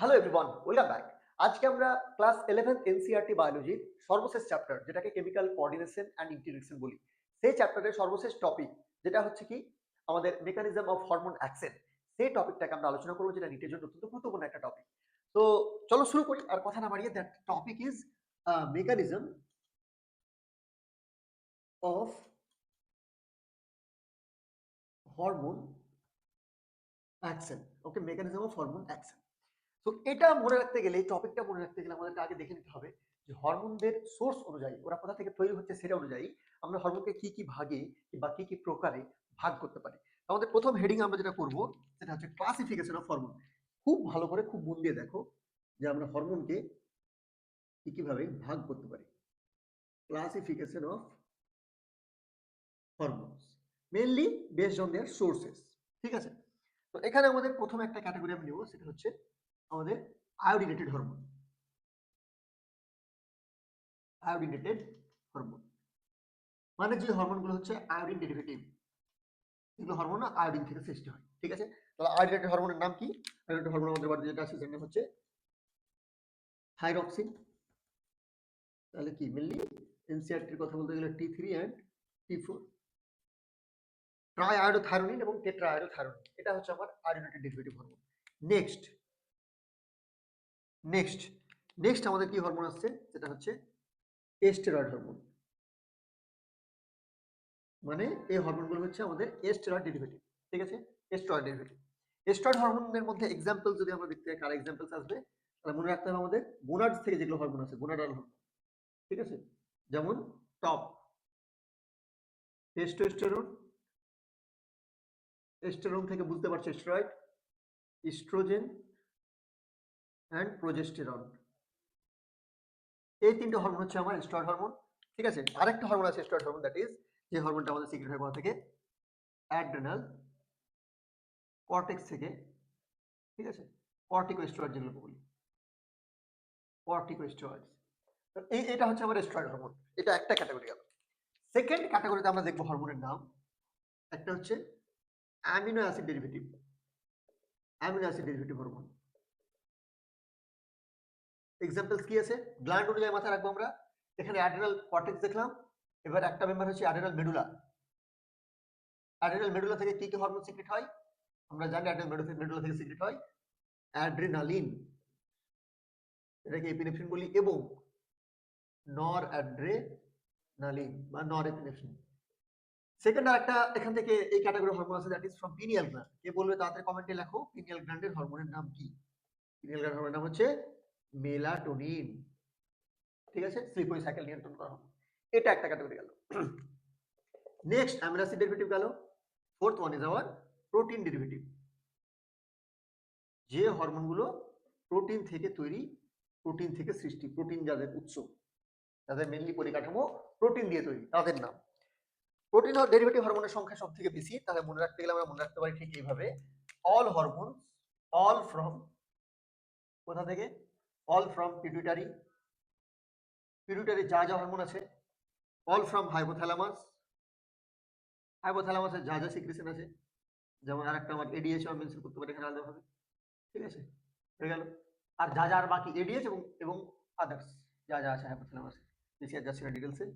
Hello everyone welcome back আজকে আমরা class eleven NCERT বায়োলজির সর্বশেষ চ্যাপ্টার যেটাকে কেমিক্যাল কোঅর্ডিনেশন অ্যান্ড ইন্টিগ্রেশন বলি। সেই চ্যাপ্টারের সর্বশেষ টপিক যেটা হচ্ছে কি? আমাদের মেকানিজম অফ হরমোন অ্যাকশন সেই টপিকটাকে আমরা আলোচনা করব, যেটা নিটের জন্য অত্যন্ত গুরুত্বপূর্ণ একটা টপিক তো চলো শুরু করি, আর কথা না বাড়িয়ে that topic is mechanism of hormone action okay mechanism of hormone action তো এটা মনে রাখতে গেলে, এই টপিকটা মনে রাখতে গেলে আমাদেরকে আগে দেখে নিতে হবে যে হরমোনদের সোর্স অনুযায়ী, ওরা কোথা থেকে তৈরি হচ্ছে সেটা অনুযায়ী আমরা হরমোনকে কি কি ভাগে বা কি কি প্রকারে ভাগ করতে পারি। আমাদের প্রথম হেডিং আমরা যেটা করব, সেটা হচ্ছে ক্লাসিফিকেশন অফ হরমোন খুব ভালো করে, খুব মন দিয়ে দেখো যে আমরা হরমোনকে কি কীভাবে ভাগ করতে পারি। Classification of hormones mainly based on their sources ঠিক আছে? তো এখানে আমাদের প্রথম একটা ক্যাটাগরি আমি নেব, সেটা হচ্ছে আমাদের আয়োডিনেটেড হরমোন আয়োডিনেটেড হরমোন মানে যে হরমোনগুলো হচ্ছে আয়োডিন ডেরিভেটিভ এগুলো হরমোন আয়োডিন থেকে সৃষ্টি হয়, ঠিক আছে? তাহলে আয়োডিনেটেড হরমোনের নাম কি? আয়োডিনেটেড হরমোন আমাদের বাড়িতে যেটা আছে সেটার হচ্ছে থাইরক্সিন তাহলে কি মেনলি এনসিআরটির কথা বলতে গেলে T three and T four triiodothyronine এবং টেট্রা আয়োডোথাইরোনিন এটা হচ্ছে আমার iodinated derivative hormone next next next আমাদের কি হরমোন আসছে? সেটা হচ্ছে এস্টেরয়েড হরমোন মানে এই হরমোনগুলো হচ্ছে আমাদের এস্টেরয়েড ডেরিভেটিভ ঠিক আছে? এস্টেরয়েড ডেরিভেটিভ এস্টেরয়েড হরমোনের মধ্যে এক্সাম্পল যদি আমরা দেখতে চাই কার এক্সাম্পলস আসবে? তাহলে মনে রাখতে হবে আমাদের গোনাডস থেকে যেগুলো হরমোন আছে গোনাডাল হরমোন ঠিক আছে? যেমন টপ টেস্টোস্টেরন এস্টেরন থেকে বুঝতে পারছ স্টেরয়েড ইস্ট্রোজেন অ্যান্ড প্রোজেস্টেরন এই তিনটে হরমোন হচ্ছে আমার স্টেরয়েড হরমোন ঠিক আছে? আরেকটা হরমোন আছে স্টেরয়েড হরমোন দ্যাট ইজ যে হরমোনটা আমাদের সিক্রেট হয় কোথা থেকে অ্যাড্রেনাল কর্টেক্স থেকে, ঠিক আছে? কর্টিকোস্টেরয়েড যেগুলো বলি। কর্টিকোস্টেরয়েড এই, এটা হচ্ছে আমার স্টেরয়েড হরমোন এটা একটা ক্যাটাগরি গেল সেকেন্ড ক্যাটাগরিতে আমরা দেখব হরমোনের নাম। একটা হচ্ছে amino acid derivative amino acid derivative hormone examples কি আছে? গ্ল্যান্ড অনুযায়ী মাথায় রাখব আমরা। এখানে অ্যাড্রেনাল কর্টেক্স দেখলাম। এবার একটা মেম্বার হচ্ছে অ্যাড্রেনাল মেডুলা অ্যাড্রেনাল মেডুলা থেকে কি কি হরমোন সিক্রেট হয়? আমরা জানি অ্যাড্রেনাল মেডুলা থেকে সিক্রেট হয় অ্যাড্রিনালিন এটাকে এপিনেফ্রিন বলি এবং নর অ্যাড্রেনালিন বা নর এপিনেফ্রিন সেকেন্ড আরেকটা, এখান থেকে এই ক্যাটাগরি হরমোন আছে that is from pineal gland কে বলবে তাড়াতাড়ি কমেন্টে লেখো। পিনিয়াল গ্ল্যান্ডের হরমোনের নাম কি? পিনিয়াল গ্ল্যান্ড হরমোনের নাম হচ্ছে মেলাটোনিন। ঠিক আছে? স্লিপওয়ে সাইকেল নিয়ন্ত্রণ করা হবে এটা একটা ক্যাটাগরি গেল। নেক্সট অ্যামিনো অ্যাসিড ডেরিভেটিভ গেল। Fourth one is our protein derivative যে হরমোনগুলো প্রোটিন থেকে তৈরি প্রোটিন থেকে সৃষ্টি প্রোটিন যাদের উৎস যাদের মেনলি পরিকাঠামো প্রোটিন দিয়ে তৈরি, তাদের নাম। প্রোটিন ডেরিভেটিভ হরমোনের সংখ্যা সব থেকে বেশি, তাহলে মনে রাখতে গেলে আমরা মনে রাখতে পারি ঠিক এইভাবে। অল হরমোন অল ফ্রম কোথা থেকে? অল ফ্রম পিটুইটারি পিটুইটারি যা যা হরমোন আছে অল ফ্রম হাইপোথ্যালামাস হাইপোথ্যালামাসের যা যা সিক্রেশন আছে, যেমন আর একটা আমার এডিএস মেনশন করতে পারি এখানে আলাদাভাবে। ঠিক আছে? হয়ে গেল। আর যা যা আর বাকি এডিএস এবং এবং আদার্স যা যা আছে হাইপোথ্যালামাসে বেশি আর যাচ্ছে না ডিটেলসে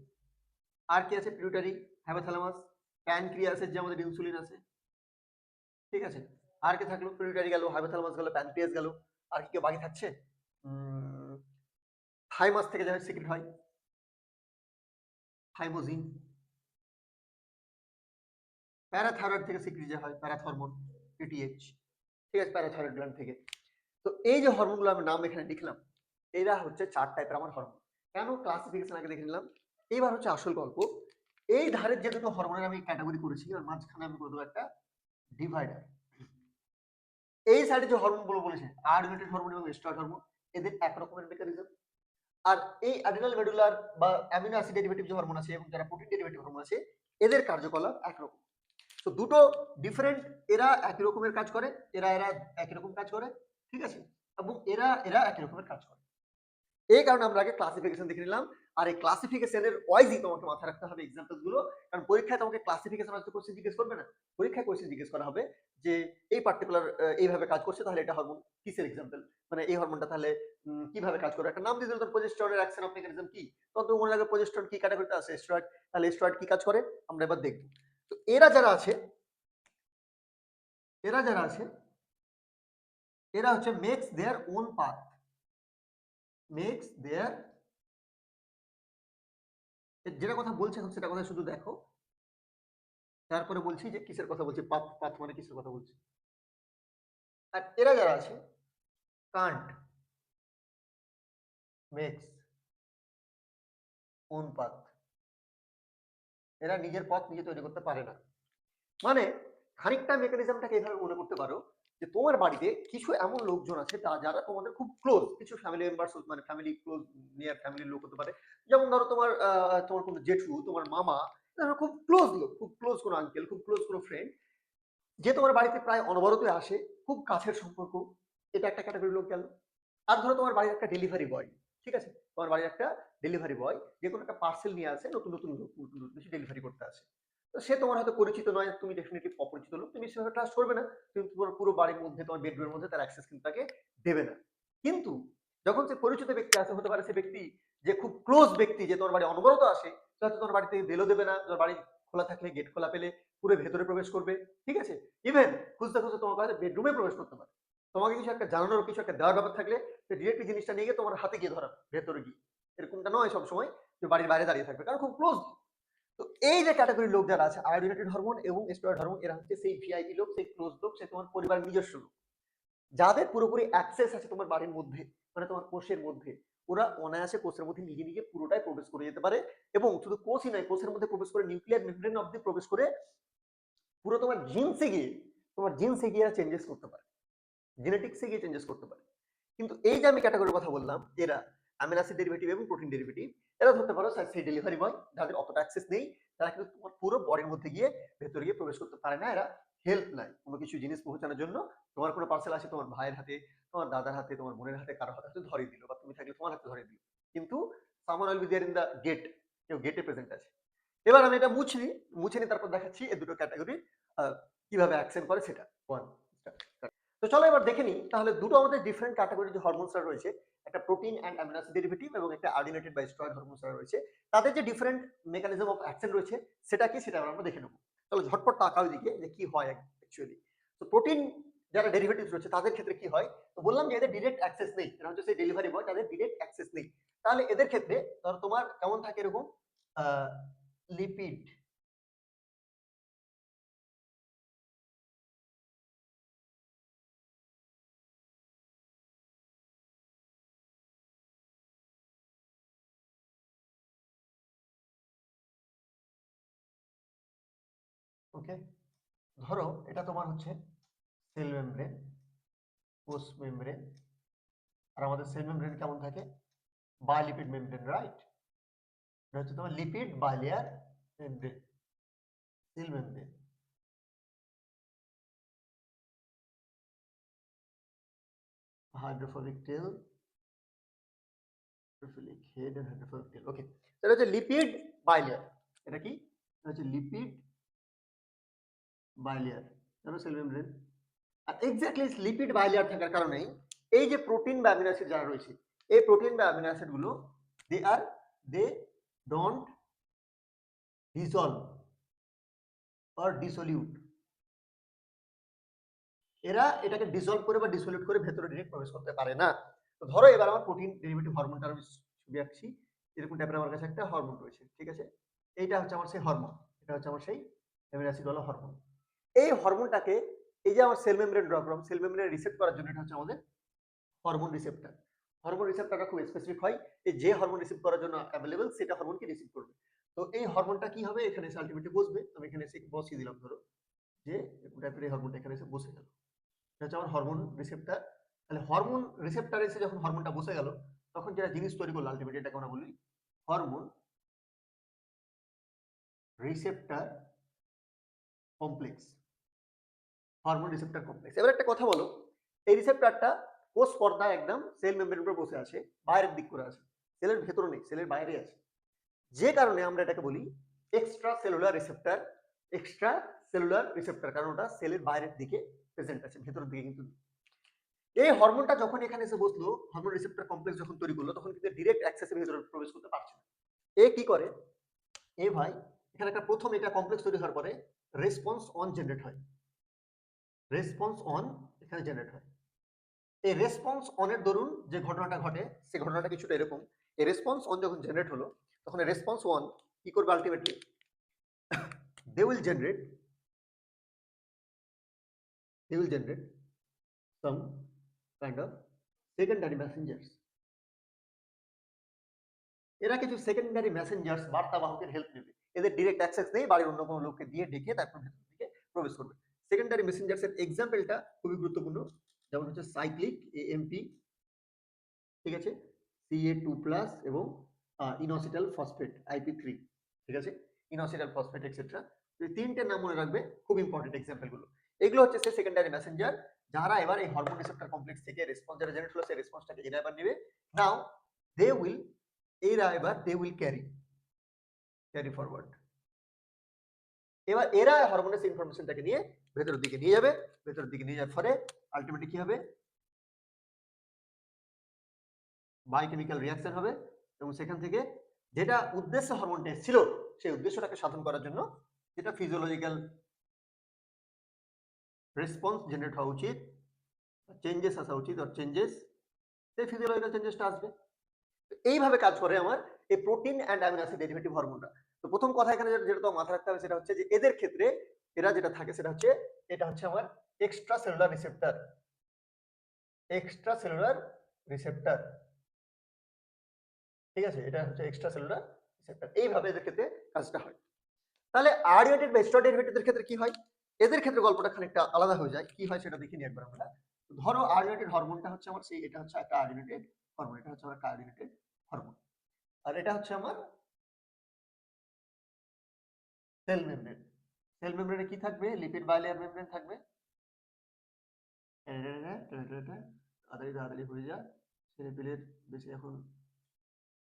আর কি আছে? পিটুইটারি হাইপোথ্যালামাস প্যানক্রিয়াসের যে আমাদের ইনসুলিন আছে। ঠিক আছে? আর কি থাকল? পিটুইটারি গেল হাইপোথ্যালামাস গেল প্যানক্রিয়াস গেল। আর কি কেউ বাকি থাকছে? থাইমাস থেকে যা সিক্রেট হয়। থাইমোজিন প্যারাথাইরয়েড থেকে সিক্রেট যে হয় প্যারাথরমোন পিটিএইচ ঠিক আছে প্যারাথাইরয়েড গ্ল্যান্ড থেকে। তো এই যে হরমোনগুলো আমি নাম এখানে লিখলাম, এরা হচ্ছে চার টাইপের আমার হরমোন কেন ক্লাসিফিকেশন আগে দেখে নিলাম? এইবার হচ্ছে আসল গল্প। এই ধারের যে দুটো হরমোনের আমি ক্যাটাগরি করেছি আর মাঝখানে আমি করে দেবো একটা ডিভাইডার এই সাইডে যে হরমোনগুলো বলেছে আয়োডিনেটেড হরমোন এবং স্টার্ট হরমোন এদের এক রকমের মেকানিজম আর এই অ্যাডিনাল মেডুলার বা অ্যামিনো অ্যাসিড ডেরিভেটিভ যে হরমোন আছে এবং যারা প্রোটিন ডেরিভেটিভ হরমোন আছে, এদের কার্যকলাপ একরকম। তো দুটো ডিফারেন্ট এরা একই রকমের কাজ করে, এরা এরা একই রকম কাজ করে, ঠিক আছে? এবং এরা এরা একই রকমের কাজ করে। এই কারণে আমরা আগে ক্লাসিফিকেশন দেখে নিলাম। আর এই ক্লাসিফিকেশনের ওয়াইজই তোমাকে মাথায় রাখতে হবে এক্সাম্পলগুলো। কারণ পরীক্ষায় তোমাকে ক্লাসিফিকেশন হয়তো কোশ্চেন জিজ্ঞেস করবে না। পরীক্ষায় কোশ্চেন জিজ্ঞেস করা হবে যে, এই পার্টিকুলার এইভাবে কাজ করছে, তাহলে এটা হরমোন কিসের এক্সাম্পল মানে এই হরমোনটা তাহলে কীভাবে কাজ করে একটা নাম দিয়ে দিলে তোর প্রজেস্টরনের অ্যাকশন অফ মেকানিজম কি? তখন তো মনে রাখবে প্রজেস্টরন কি ক্যাটাগরিতে আছে? স্টেরয়েড তাহলে স্টেরয়েড কি কাজ করে? আমরা এবার দেখব। তো এরা যারা আছে, এরা যারা আছে, এরা হচ্ছে makes their own path makes their যেটা কথা বলছে এখন সেটা কথা শুধু দেখো। তারপরে বলছি যে কিসের কথা বলছি? পাথ পাথ মানে কিসের কথা বলছি? আর এরা যারা আছে, কান্ট, মেক্স ওন পাথ এরা নিজের পথ নিজে তৈরি করতে পারে না। মানে খানিকটা মেকানিজমটাকে এইভাবে মনে করতে পারো যে তোমার বাড়িতে কিছু এমন লোকজন আছে তা যারা তোমাদের খুব ক্লোজ কিছু ফ্যামিলি মেম্বার্স মানে ফ্যামিলি ক্লোজ নিয়ার ফ্যামিলির লোক হতে পারে। যেমন ধরো তোমার তোমার কোনো জেঠু, তোমার মামা ধরো খুব ক্লোজ লোক, খুব ক্লোজ কোনো আঙ্কেল খুব ক্লোজ কোনো ফ্রেন্ড যে তোমার বাড়িতে প্রায় অনবরতই আসে, খুব কাছের সম্পর্ক, এটা একটা ক্যাটাগরি লোক গেল। আর ধরো তোমার বাড়ির একটা ডেলিভারি বয় ঠিক আছে? তোমার বাড়ির একটা ডেলিভারি বয় যে কোনো একটা পার্সেল নিয়ে আসে, নতুন নতুন নতুন নতুন ডেলিভারি করতে আসে। সে তোমার হয়তো পরিচিত নয়, তুমি ডেফিনেটলি অপরিচিত লোক, তুমি সেভাবে ট্রাস্ট করবে না। তুমি তোমার পুরো বাড়ির মধ্যে, তোমার বেডরুমের মধ্যে তার অ্যাক্সেস কিন্তু তাকে দেবে না। কিন্তু যখন সে পরিচিত ব্যক্তি আসে হতে পারে সে ব্যক্তি যে খুব ক্লোজ ব্যক্তি, যে তোমার বাড়ি অনবরত আসে হয়তো তোমার বাড়িতে বেলও দেবে না, তোমার বাড়ি খোলা থাকলে গেট খোলা পেলে পুরো ভেতরে প্রবেশ করবে, ঠিক আছে? ইভেন খুঁজতে খুঁজতে তোমার কাছে বেডরুমে প্রবেশ করতে পারে। তোমাকে কিছু একটা জানানোর, কিছু একটা দেওয়ার ব্যাপার থাকলে সে ডিরেক্টলি জিনিসটা নিয়ে গিয়ে তোমার হাতে গিয়ে ধরা ভেতরে গিয়ে। এরকমটা নয় সবসময় যে বাড়ির বাইরে দাঁড়িয়ে থাকবে, কারণ খুব ক্লোজ এই যে ক্যাটাগরির লোক যারা আছে আয়োডিনেটেড হরমোন এবং স্টেরয়েড হরমোন এরা হচ্ছে সেই ভিআইপি লোক, সেই ক্লোজ লোক, সে তোমার পরিবারের নিজস্ব লোক। যাদের পুরোপুরি অ্যাক্সেস আছে তোমার বাড়ির মধ্যে মানে তোমার কোষের মধ্যে, ওরা অনায়াসে কোষের মধ্যে নিজে নিজে পুরোটাই প্রবেশ করে যেতে পারে এবং শুধু কোষই নয়, কোষের মধ্যে প্রবেশ করে নিউক্লিয়ার মেমব্রেন অব্দি প্রবেশ করে পুরো তোমার জিন্সে গিয়ে, তোমার জিন্সে গিয়ে চেঞ্জেস করতে পারে। জেনেটিক্সে গিয়ে চেঞ্জেস করতে পারে। কিন্তু এই যে আমি ক্যাটাগরির কথা বললাম, এরা অ্যামিনো ডেরিভেটিভ এবং প্রোটিন ডেরিভেটিভ এরা ধরতে পারো সেই ডেলিভারি বয় যাদের অতটা অ্যাক্সেস নেই তারা কিন্তু তোমার পুরো বডির মধ্যে গিয়ে ভেতরে গিয়ে প্রবেশ করতে পারে না। এরা হেল্প নাই কোনো কিছু জিনিস পৌঁছানোর জন্য। তোমার কোনো পার্সেল আসে তোমার ভাইয়ের হাতে, তোমার দাদার হাতে, তোমার বোনের হাতে, কারও হাতে ধরিয়ে দিল বা তুমি থাকলে তোমার হাতে ধরে দিল। কিন্তু someone will be there in the gate কেউ গেটে প্রেজেন্ট আছে। এবার আমি এটা মুছি মুছে নিই তারপর দেখাচ্ছি এই দুটো ক্যাটাগরি কীভাবে অ্যাকশন করে সেটা। ওয়ান তো চলো এবার দেখে নিই। তাহলে দুটো আমাদের ডিফারেন্ট ক্যাটাগরি যে হরমোনসরা রয়েছে একটা protein and amino acid derivative এবং একটা আর্ডিনেটেড বা স্টেরয়েড হরমোনসরা রয়েছে। তাদের যে ডিফারেন্ট মেকানিজম অফ অ্যাকশন রয়েছে সেটা কি সেটা আমরা দেখে নেব। চলো ঝটপট তাকাও দিকে যে কি হয় অ্যাকচুয়ালি তো প্রোটিন যারা ডেরিভেটিভস রয়েছে, তাদের ক্ষেত্রে কি হয়? তো বললাম যে এদের ডিরেক্ট অ্যাক্সেস নেই। এরা হচ্ছে সেই ডেলিভারি বয় তাদের ডিরেক্ট অ্যাক্সেস নেই। তাহলে এদের ক্ষেত্রে ধরো তোমার কেমন থাকে এরকম? Lipid okay? ধরো এটা তোমার হচ্ছে সেল মেমব্রেন কোষ মেমব্রেন আর আমাদের সেল মেমব্রেন কেমন থাকে? বায়োলিপিড মেমব্রেন রাইট এটা হচ্ছে তোমার lipid bilayer membrane cell membrane hydrophobic tail hydrophilic head and hydrophobic tail okay এটা হচ্ছে লিপিড বায়োলেয়ার এটা কি? এটা হচ্ছে লিপিড বাইলেয়ার জানো সেল মেমব্রেন? আর এক্স্যাক্টলি লিপিড বাইলেয়ার থাকার কারণেই এই যে প্রোটিন বা অ্যামিনো অ্যাসিড যারা রয়েছে, এই প্রোটিন বা amino অ্যাসিডগুলো they are they don't dissolve or dissolute এরা এটাকে ডিসলভ করে বা ডিসলিউট করে ভেতরে ডিরেক্ট প্রবেশ করতে পারে না। তো ধরো এবার আমার প্রোটিন ডেরিভেটিভ হরমোনটা আমি ছবি আঁকছি, এরকম টাইপের আমার কাছে একটা হরমোন রয়েছে, ঠিক আছে? এইটা হচ্ছে আমার সেই হরমোন এটা হচ্ছে আমার সেই অ্যামিনো অ্যাসিড ওয়ালা হরমোন এই হরমোনটাকে এই যে আমার সেল মেমব্রেন ড্র করলাম সেল মেমব্রেন রিসেপ্ট করার জন্য এটা হচ্ছে আমাদের হরমোন রিসেপ্টর হরমোন রিসেপ্টরটা খুব স্পেসিফিক হয়, এই যে হরমোন রিসিভ করার জন্য অ্যাভেলেবল সেটা হরমোনকে রিসিভ করবে। তো এই হরমোনটা কি হবে? এখানে এসে আলটিমেটলি বসবে। আমি এখানে এসে বসিয়ে দিলাম, ধরো যে টাইপের এই হরমোনটা এখানে এসে বসে গেল। এটা হচ্ছে আমার হরমোন রিসেপ্টর তাহলে হরমোন রিসেপ্টর এসে যখন হরমোনটা বসে গেল, তখন যেটা জিনিস তৈরি করল আলটিমেটলি এটাকে আমরা বলি hormone receptor complex hormone receptor complex এবার একটা কথা বলো, এই রিসেপ্টরটা কোষ পর্দায় একদম সেল মেমব্রেন উপরে বসে আছে, বাইরের দিক করে আছে সেলের ভেতরে নেই সেলের বাইরে আছে। যে কারণে আমরা এটাকে বলি extra cellular receptor extracellular receptor কারণ ওটা সেলের বাইরের দিকে প্রেজেন্ট আছে, ভেতরের দিকে কিন্তু। এই হরমোনটা যখন এখানে এসে বসল হরমোন রিসেপ্টর কমপ্লেক্স যখন তৈরি করল, তখন কিন্তু ডিরেক্ট অ্যাক্সেসের ভিতরে প্রবেশ করতে পারছে না। এ কি করে? এ ভাই, এখানে একটা প্রথম এটা কমপ্লেক্স তৈরি হওয়ার পরে রেসপন্স অন জেনারেট হয়। রেসপন্স অন এখানে জেনারেট হয়। এই রেসপন্স অনের দরুন যে ঘটনাটা ঘটে, সে ঘটনাটা কিছুটা এরকম। এই রেসপন্স অন যখন জেনারেট হলো, তখন রেসপন্স ওয়ান কি করবে ultimately they will generate they will generate some kind of secondary messengers. এরা কিছু সেকেন্ডারি মেসেঞ্জার্স বার্তাবাহকের হেল্প নেবে। এদের ডিরেক্ট অ্যাক্সেস নেই, বাড়ির অন্য কোনো লোককে দিয়ে ডেকে তারপর ভেতর দিকে প্রবেশ করবে। সেকেন্ডারি মেসেঞ্জার্স এর এক্সাম্পলটা খুবই গুরুত্বপূর্ণ। যেমন হচ্ছে সাইক্লিক এএমপি ঠিক আছে? সিএ টু প্লাস এবং ইনোসিটাল ফসফেট আইপি থ্রি ঠিক আছে? ইনোসিটাল ফসফেট এক্সেট্রা তিনটে নাম মনে রাখবে, খুব ইম্পর্টেন্ট এক্সাম্পলগুলো। এগুলো হচ্ছে সে সেকেন্ডারি মেসেঞ্জার যারা এবার এই হরমোন রিসেপ্টর কমপ্লেক্স থেকে রেসপন্স যারা জেনারেট হলো, সেই রেসপন্সটাকে এরা এবার নেবে। নাও দে উইল এরা এবার they will carry carry forward এবার এরা হরমোনের ইনফরমেশনটাকে নিয়ে ভেতরের দিকে নিয়ে যাবে, ভেতরের দিকে নিয়ে যাওয়ার ফলে আলটিমেটলি কি হবে? বায়োকেমিক্যাল রিয়াকশন হবে এবং সেখান থেকে যেটা উদ্দেশ্য হরমোনটা ছিল, সেই উদ্দেশ্যটাকে সাধন করার জন্য যেটা ফিজিওলজিক্যাল রেসপন্স জেনারেট হওয়া উচিত চেঞ্জেস আসা উচিত আর চেঞ্জেস সেই ফিজিওলজিক্যাল চেঞ্জেসটা আসবে। এইভাবে কাজ করে আমার এই protein and amino acid derivative হরমোনটা তো প্রথম কথা এখানে যেটা- যেটা তো মাথায় রাখতে হবে সেটা হচ্ছে যে এদের ক্ষেত্রে এরা যেটা থাকে সেটা হচ্ছে এটা হচ্ছে আমার extra cellular receptor extra cellular receptor ঠিক আছে? এটা হচ্ছে এক্সট্রা সেলুলার রিসেপ্টর এইভাবে এদের ক্ষেত্রে কাজটা হয়। তাহলে আরডিয়েটেড বা এক্সট্রা ক্ষেত্রে কি হয়? এদের ক্ষেত্রে গল্পটা খানিকটা আলাদা হয়ে যায়। কি হয় সেটা দেখিনি একবার আমরা। ধরো আরডিনেটেড হরমোনটা হচ্ছে আমার সেই এটা হচ্ছে একটা আরডিনেটেড হরমোন এটা হচ্ছে আমার কার্ডিনেটেড হরমোন আর এটা হচ্ছে আমার সেল মেমব্রেন। সেল মেমব্রেনে কি থাকবে? লিপিড বাইলেয়ার মেমব্রেন থাকবে। তাড়াতাড়ি তাড়াতাড়ি হয়ে যায় ছেলেপেলের বেশি এখন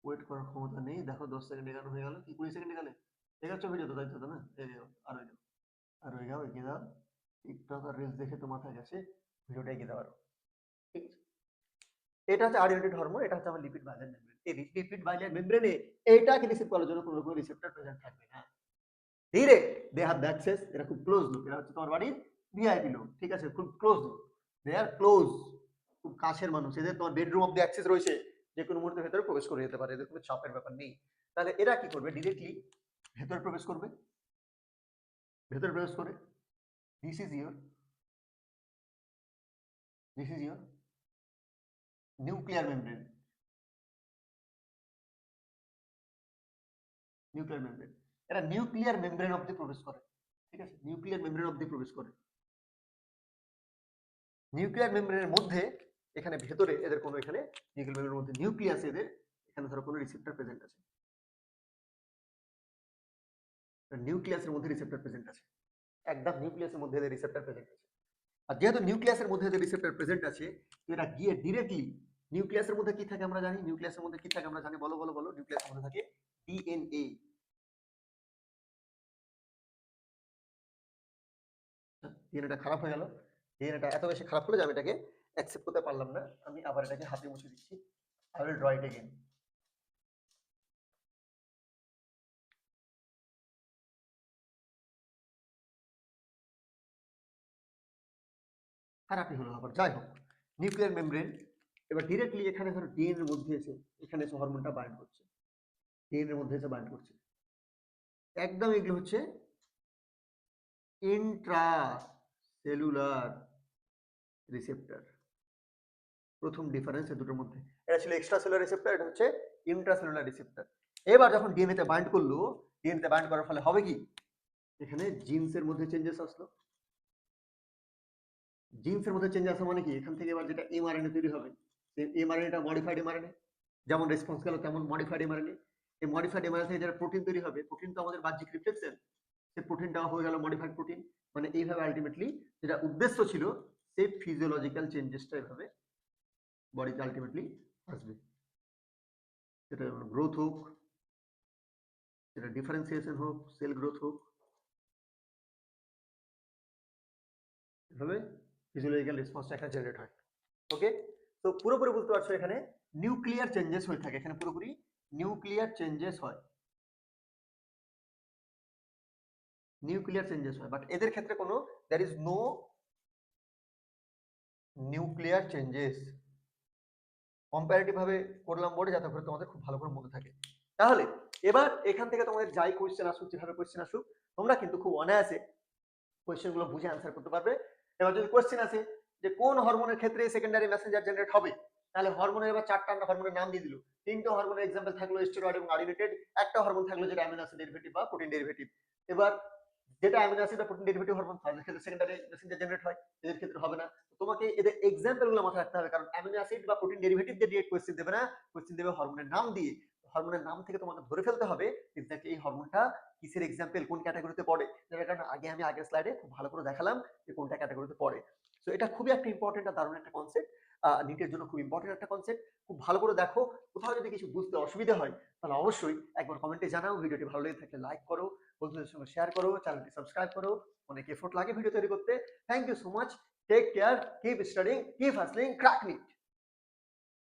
ওয়েট করার ক্ষমতা নেই। দেখো, দশ সেকেন্ড এগানো হয়ে গেল। কি, কুড়ি সেকেন্ড গেলে এগাচ্ছ ভিডিও তো? দায়িত্ব তো না? আর হয়ে আর হয়ে যাও এগিয়ে দাও। টিকটক আর রিলস দেখে তো মাথায় গেছে। ভিডিওটা এগিয়ে দাও আরও। ঠিক আছে? এটা হচ্ছে আরডিনেটেড হরমোন এটা হচ্ছে আমার লিপিড বাইলিয়ার মেমব্রেন। এই লিপিড বাইলিয়ার মেমব্রেনে এইটাকে রিসিভ করার জন্য কোনো রকম রিসেপ্টর প্রেজেন্ট থাকবে না। ডিরেক্ট দে হ্যাভ অ্যাক্সেস এরা খুব ক্লোজ লোক, এরা হচ্ছে তোমার বাড়ির ভিআইপি লোক, ঠিক আছে? খুব ক্লোজ লোক। দে আর ক্লোজ খুব কাছের মানুষ। এদের তোমার বেডরুম অব্দি অ্যাক্সেস রয়েছে যে কোনো মুহূর্তে ভেতরে প্রবেশ করে যেতে পারে, এদের কোনো চাপের ব্যাপার নেই। তাহলে এরা কি করবে? ডিরেক্টলি ভেতরে প্রবেশ করবে? ভেতরে প্রবেশ করে? This is your this is your nuclear membrane nuclear membrane এরা নিউক্লিয়ার মেমব্রেন অব্দি প্রবেশ করে। ঠিক আছে? নিউক্লিয়ার মেমব্রেন অব্দি প্রবেশ করে। নিউক্লিয়ার মেমব্রেনের মধ্যে এখানে ভেতরে এদের কোনো এখানে নিউক্লিয়ার মেমব্রেনের মধ্যে নিউক্লিয়াস এদের এখানে ধরো কোনো রিসেপ্টর প্রেজেন্ট আছে। নিউক্লিয়াসের মধ্যে রিসেপ্টর প্রেজেন্ট আছে। একদম নিউক্লিয়াসের মধ্যে এদের রিসেপ্টর প্রেজেন্ট আছে। আর যেহেতু নিউক্লিয়াসের মধ্যে এদের রিসেপ্টর প্রেজেন্ট আছে, তো এরা গিয়ে ডিরেক্টলি নিউক্লিয়াসের মধ্যে কি থাকে আমরা জানি? নিউক্লিয়াসের মধ্যে কি থাকে আমরা জানি? বলো বলো বলো। নিউক্লিয়াসের মধ্যে থাকে ডিএনএ ডিএনএটা খারাপ হয়ে গেল। ডিএনএটা এত বেশি খারাপ হলো যে আমি এটাকে অ্যাকসেপ্ট করতে পারলাম না। আমি আবার এটাকে হাতে মুছে দিচ্ছি। I will draw it again খারাপই হলো আবার, যাই হোক নিউক্লিয়ার মেমব্রেন এবার ডিরেক্টলি এখানে ধরো ডিএন এর মধ্যে এসে এখানে এসে হরমোনটা বাইন্ড করছে। ডিএন এর মধ্যে এসে বাইন্ড করছে। একদম এগুলো হচ্ছে ইন্ট্রা সেলুলার রিসেপ্টর। প্রথম ডিফারেন্স এই দুটোর মধ্যে। এটা ছিল এক্সট্রা সেলুলার রিসেপ্টর এটা হচ্ছে ইন্ট্রা সেলুলার রিসেপ্টর এবার যখন ডিএনএ তে বাইন্ড করল ডিএনএ তে বাইন্ড করার ফলে হবে কি? এখানে জিন্সের মধ্যে চেঞ্জেস আসলো। জিন্সের মধ্যে চেঞ্জ আসা মানে কি? এখান থেকে এবার যেটা এমআরএনএ তৈরি হবে এমআরএনএটা মডিফাইড এমআরএনএ যেমন রেসপন্স গেল তেমন মডিফাইড এমআরএনএ এই মডিফাইড এমআরএনএ থেকে যেটা প্রোটিন তৈরি হবে প্রোটিন তো আমাদের বাহ্যিক রিফ্লেকশন সেই প্রোটিনটা হয়ে গেল মডিফাইড প্রোটিন মানে এইভাবে আলটিমেটলি যেটা উদ্দেশ্য ছিল, সেই ফিজিওলজিক্যাল চেঞ্জেসটা এভাবে বডিতে আলটিমেটলি আসবে। সেটা গ্রোথ হোক, সেটা ডিফারেন্সিয়েশন হোক সেল গ্রোথ হোক, এভাবে ফিজিওলজিক্যাল রেসপন্সটা এখানে জেনারেট হয়। ওকে তো পুরোপুরি বুঝতে পারছ এখানে নিউক্লিয়ার চেঞ্জেস হয়ে থাকে। এখানে পুরোপুরি নিউক্লিয়ার চেঞ্জেস হয়। নিউক্লিয়ার চেঞ্জেস হয়। বাট এদের ক্ষেত্রে কোনো there is no nuclear changes comparative ভাবে করলাম বোর্ডে যাতে করে তোমাদের খুব ভালো করে মনে থাকে। তাহলে, এবার এখান থেকে তোমাদের যাই কোয়েশ্চেন আসুক, যেভাবে কোয়েশ্চেন আসুক, তোমরা কিন্তু খুব অনায়াসে কোয়েশ্চেনগুলো বুঝে অ্যান্সার করতে পারবে। এবার যদি কোয়েশ্চেন আসে যে, কোন হরমোনের ক্ষেত্রে সেকেন্ডারি মেসেঞ্জার জেনারেট হবে? তাহলে হরমোনের এবার চারটা আমরা হরমোনের নাম দিয়ে দিল। তিনটে হরমোনের এক্সাম্পল থাকল স্টেরয়েড এবং আরিনেটেড একটা হরমোন থাকল যেটা অ্যামিনো অ্যাসিড ডেরিভেটিভ বা প্রোটিন ডেরিভেটিভ এবার যেটা amino acid protein derivative hormone তাদের ক্ষেত্রে সেকেন্ডারি মেসেঞ্জার জেনারেট হয়, এদের ক্ষেত্রে হবে না। তোমাকে এদের মাথায় রাখতে হবে, কারণ অ্যামিনো অ্যাসিড বা প্রোটিন ডেরিভেটিভ দিয়ে কোয়েশ্চেন দেবে না কোয়েশ্চেন দেবে হরমোনের নাম দিয়ে। হরমোনের নাম থেকে তোমাকে ধরে ফেলতে হবে এক্স্যাক্টলি এই হরমোনটা কিসের এক্সাম্পল কোন ক্যাটাগরিতে পড়ে। কারণে আগে আমি আগের স্লাইডে খুব ভালো করে দেখালাম যে কোনটা ক্যাটাগরিতে পড়ে। তো এটা খুবই একটা ইম্পর্টেন্ট আর দারুণ একটা কনসেপ্ট নিটের জন্য খুব ইম্পর্টেন্ট একটা কনসেপ্ট খুব ভালো করে দেখো, কোথাও যদি কিছু বুঝতে অসুবিধা হয়, তাহলে অবশ্যই একবার কমেন্টে জানাও, ভিডিওটি ভালো লেগে থাকলে লাইক করো। বন্ধুদের সঙ্গে শেয়ার করো চ্যানেলটি সাবস্ক্রাইব করো। অনেক এফোর্ট লাগে ভিডিও তৈরি করতে। Thank you so much take care keep studying keep hustling crack